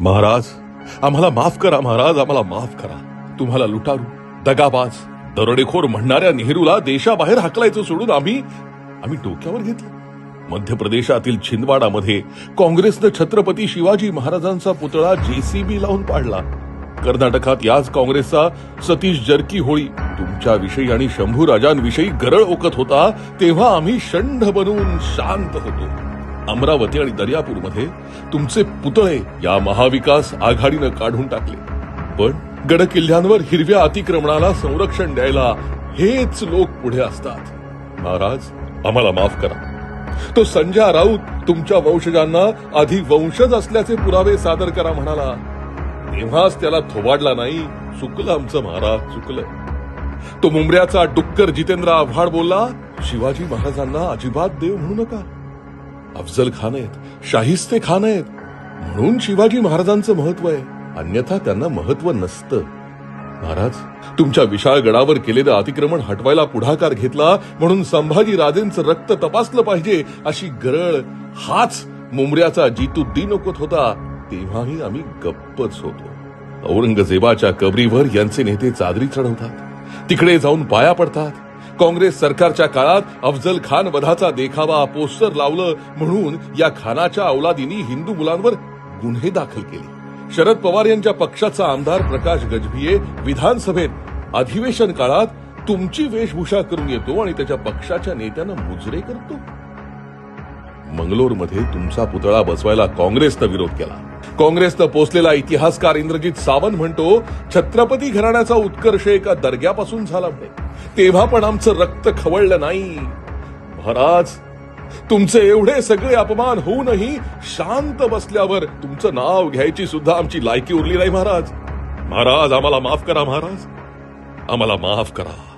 महाराज आम्हाला माफ करा महाराज आम्हाला माफ करा. तुम्हाला लुटारू दगाबाज दरोडेखोर म्हणणाऱ्या नेहरूला देशाबाहेर हाकलायचं सोडून आम्ही आम्ही डोक्यावर घेतलं. मध्य प्रदेशातील छिंदवाडामध्ये काँग्रेसनं छत्रपती शिवाजी महाराजांचा पुतळा जेसीबी लावून पाडला. कर्नाटकात याच काँग्रेसचा सतीश जरकी होळी. तुमच्याविषयी आणि शंभू राजांविषयी गरळ ओकत होता तेव्हा आम्ही शंढ बनवून शांत होतो. अमरावती आणि दर्यापूरमध्ये तुमचे पुतळे या महाविकास आघाडीनं काढून टाकले. पण गड किल्ल्यांवर हिरव्या अतिक्रमणाला संरक्षण द्यायला हेच लोक पुढे असतात. महाराज आम्हाला माफ करा. तो संजय राऊत तुमच्या वंशजांना आधी वंशज असल्याचे पुरावे सादर करा म्हणाला. तेव्हाच त्याला थोबाडला नाही चुकलं आमचं महाराज चुकलं. तो मुंबऱ्याचा डुक्कर जितेंद्र आव्हाड बोलला शिवाजी महाराजांना अजिबात देव म्हणू नका. अफजल खान आहेत शाहिस्ते खान आहेत. म्हणून शिवाजी महाराजांचं महत्त्व आहे. अन्यथा त्यांना महत्त्व नसतं. महाराज तुमच्या विशाळ गडावर केलेलं अतिक्रमण हटवायला पुढाकार घेतला म्हणून संभाजी राजेंचं रक्त तपासलं पाहिजे अशी गरळ हाच मुंबऱ्याचा जितुद्दीन ओकत होता. तेव्हाही आम्ही गप्पच होतो. औरंगजेबाच्या कबरीवर यांचे नेते चादरी चढवतात. तिकडे जाऊन पाया पडतात. काँग्रेस सरकारच्या काळात अफजल खान वधाचा देखावा पोस्टर लावलं म्हणून या खानाच्या अवलादींनी हिंदू मुलांवर गुन्हे दाखल केले. शरद पवार यांच्या पक्षाचा आमदार प्रकाश गजभिये विधानसभेत अधिवेशन काळात तुमची वेशभूषा करून येतो आणि त्याच्या पक्षाच्या नेत्यांना मुजरे करतो. मंगलोरमध्ये तुमचा पुतळा बसवायला काँग्रेसनं विरोध केला. काँग्रेसनं पोचलेला इतिहासकार इंद्रजित सावंत म्हणतो छत्रपती घराण्याचा उत्कर्ष एका दर्ग्यापासून झाला म्हणे तेव्हा पण आमचं रक्त खवळलं नाही. महाराज तुमचे एवढे सगळे अपमान होऊनही शांत बसल्यावर तुमचं नाव घ्यायची सुद्धा आमची लायकी उरली नाही महाराज. महाराज आम्हाला माफ करा महाराज. आम्हाला माफ करा.